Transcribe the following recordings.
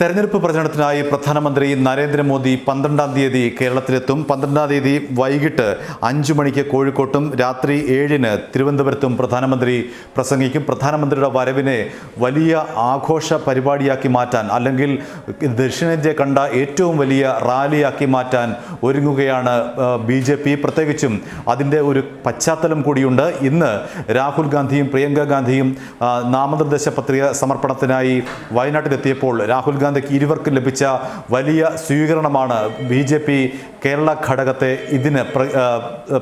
തെരഞ്ഞെടുപ്പ് പ്രചരണത്തിനായി പ്രധാനമന്ത്രി നരേന്ദ്രമോദി പന്ത്രണ്ടാം തീയതി കേരളത്തിലെത്തും. പന്ത്രണ്ടാം തീയതി വൈകിട്ട് അഞ്ചു മണിക്ക് കോഴിക്കോട്ടും രാത്രി ഏഴിന് തിരുവനന്തപുരത്തും പ്രധാനമന്ത്രി പ്രസംഗിക്കും. പ്രധാനമന്ത്രിയുടെ വരവിനെ വലിയ ആഘോഷ പരിപാടിയാക്കി മാറ്റാൻ അല്ലെങ്കിൽ ദക്ഷിണേന്ത്യ കണ്ട ഏറ്റവും വലിയ റാലിയാക്കി മാറ്റാൻ ഒരുങ്ങുകയാണ് ബി ജെ പി. പ്രത്യേകിച്ചും അതിന്റെ ഒരു പശ്ചാത്തലം കൂടിയുണ്ട്. ഇന്ന് രാഹുൽ ഗാന്ധിയും പ്രിയങ്ക ഗാന്ധിയും നാമനിർദ്ദേശ പത്രിക സമർപ്പണത്തിനായി വയനാട്ടിലെത്തിയപ്പോൾ രാഹുൽ ഗാന്ധിക്ക് ഇരുവർക്കും ലഭിച്ച വലിയ സ്വീകരണമാണ് ബി ജെ പി കേരള ഘടകത്തെ ഇതിന്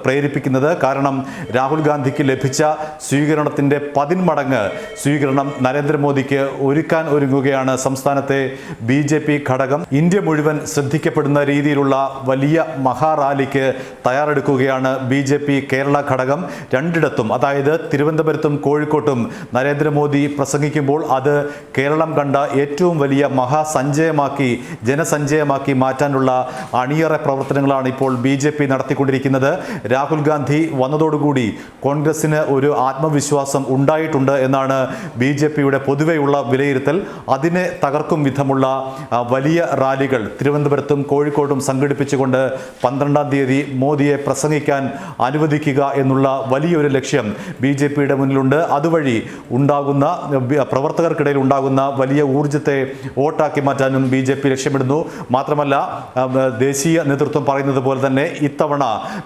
പ്രേരിപ്പിക്കുന്നത് കാരണം രാഹുൽ ഗാന്ധിക്ക് ലഭിച്ച സ്വീകരണത്തിന്റെ പതിന്മടങ്ങ് സ്വീകരണം നരേന്ദ്രമോദിക്ക് ഒരുക്കാൻ ഒരുങ്ങുകയാണ് സംസ്ഥാനത്തെ ബി ജെ പി ഘടകം. ഇന്ത്യ മുഴുവൻ ശ്രദ്ധിക്കപ്പെടുന്ന രീതിയിലുള്ള വലിയ മഹാറാലിക്ക് തയ്യാറെടുക്കുകയാണ് ബി ജെ പി കേരള ഘടകം. രണ്ടിടത്തും അതായത് തിരുവനന്തപുരത്തും കോഴിക്കോട്ടും നരേന്ദ്രമോദി പ്രസംഗിക്കുമ്പോൾ അത് കേരളം കണ്ട ഏറ്റവും വലിയ മഹാസഞ്ചയമാക്കി ജനസഞ്ചയമാക്കി മാറ്റാനുള്ള അണിയറ പ്രവർത്തനങ്ങളാണ് ഇപ്പോൾ ബി ജെ പി നടത്തിക്കൊണ്ടിരിക്കുന്നത്. രാഹുൽ ഗാന്ധി വന്നതോടുകൂടി കോൺഗ്രസിന് ഒരു ആത്മവിശ്വാസം ഉണ്ടായിട്ടുണ്ട് എന്നാണ് ബി ജെ പിയുടെ പൊതുവെയുള്ള വിലയിരുത്തൽ. അതിനെ തകർക്കും വിധമുള്ള വലിയ റാലികൾ തിരുവനന്തപുരത്തും കോഴിക്കോടും സംഘടിപ്പിച്ചുകൊണ്ട് പന്ത്രണ്ടാം തീയതി മോദിയെ പ്രസംഗിക്കാൻ അനുവദിക്കുക എന്നുള്ള വലിയൊരു ലക്ഷ്യം ബി ജെ പിയുടെ മുന്നിലുണ്ട്. അതുവഴി ഉണ്ടാകുന്ന പ്രവർത്തകർക്കിടയിൽ ഉണ്ടാകുന്ന വലിയ ഊർജത്തെ വോട്ടാക്കി മാറ്റാനും ബി ജെ പി ലക്ഷ്യമിടുന്നു. മാത്രമല്ല ദേശീയ നേതൃത്വം പറയുന്നത് പോലെ തന്നെ ഇത്തവണ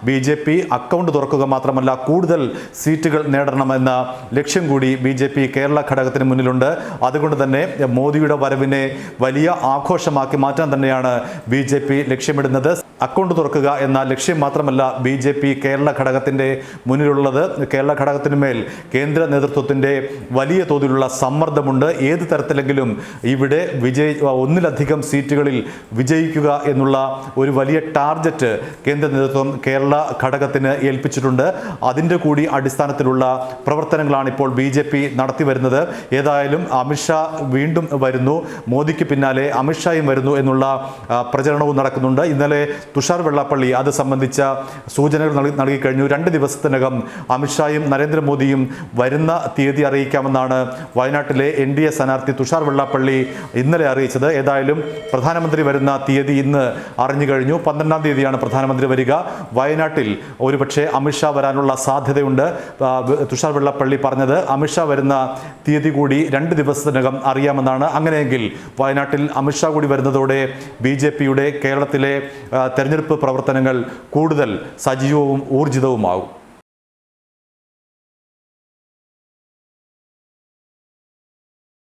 ബി ജെ പി അക്കൗണ്ട് തുറക്കുക മാത്രമല്ല കൂടുതൽ സീറ്റുകൾ നേടണമെന്ന ലക്ഷ്യം കൂടി ബി ജെ പി കേരള ഘടകത്തിന് മുന്നിലുണ്ട്. അതുകൊണ്ട് തന്നെ മോദിയുടെ വരവിനെ വലിയ ആഘോഷമാക്കി മാറ്റാൻ തന്നെയാണ് ബി ജെ പി ലക്ഷ്യമിടുന്നത്. അക്കൗണ്ട് തുറക്കുക എന്ന ലക്ഷ്യം മാത്രമല്ല ബി ജെ പി കേരള ഘടകത്തിന്റെ മുന്നിലുള്ളത്. കേരള ഘടകത്തിനുമേൽ കേന്ദ്ര നേതൃത്വത്തിന്റെ വലിയ തോതിലുള്ള സമ്മർദ്ദമുണ്ട്. ഏത് തരത്തിലെങ്കിലും ഇവിടെ വിജയി ഒന്നിലധികം സീറ്റുകളിൽ വിജയിക്കുക എന്നുള്ള ഒരു വലിയ ടാർഗറ്റ് കേന്ദ്ര നേതൃത്വം കേരള ഘടകത്തിന് ഏൽപ്പിച്ചിട്ടുണ്ട്. അതിന്റെ കൂടി അടിസ്ഥാനത്തിലുള്ള പ്രവർത്തനങ്ങളാണ് ഇപ്പോൾ ബി ജെ പി നടത്തി വരുന്നത്. ഏതായാലും അമിത്ഷാ വീണ്ടും വരുന്നു. മോദിക്ക് പിന്നാലെ അമിത്ഷായും വരുന്നു എന്നുള്ള പ്രചരണവും നടക്കുന്നുണ്ട്. ഇന്നലെ തുഷാർ വെള്ളാപ്പള്ളി. അത് സംബന്ധിച്ച സൂചനകൾ നൽകി കഴിഞ്ഞു. രണ്ട് ദിവസത്തിനകം അമിത്ഷായും നരേന്ദ്രമോദിയും വരുന്ന തീയതി അറിയിക്കാമെന്നാണ് വയനാട്ടിലെ എൻ ഡി എ സ്ഥാനാർത്ഥി തുഷാർ വെള്ളാപ്പള്ളി ഇന്നലെ അറിയിച്ചത്. ഏതായാലും പ്രധാനമന്ത്രി വരുന്ന തീയതി ഇന്ന് അറിഞ്ഞു കഴിഞ്ഞു. പന്ത്രണ്ടാം തീയതിയാണ് പ്രധാനമന്ത്രി വരിക. വയനാട്ടിൽ ഒരുപക്ഷെ അമിത്ഷാ വരാനുള്ള സാധ്യതയുണ്ട്. തുഷാർ വെള്ളാപ്പള്ളി പറഞ്ഞത് അമിത്ഷാ വരുന്ന തീയതി കൂടി രണ്ട് ദിവസത്തിനകം അറിയാമെന്നാണ്. അങ്ങനെയെങ്കിൽ വയനാട്ടിൽ അമിത്ഷാ കൂടി വരുന്നതോടെ ബി കേരളത്തിലെ തെരഞ്ഞെടുപ്പ് പ്രവർത്തനങ്ങൾ കൂടുതൽ സജീവവും ഊർജിതവുമാകും.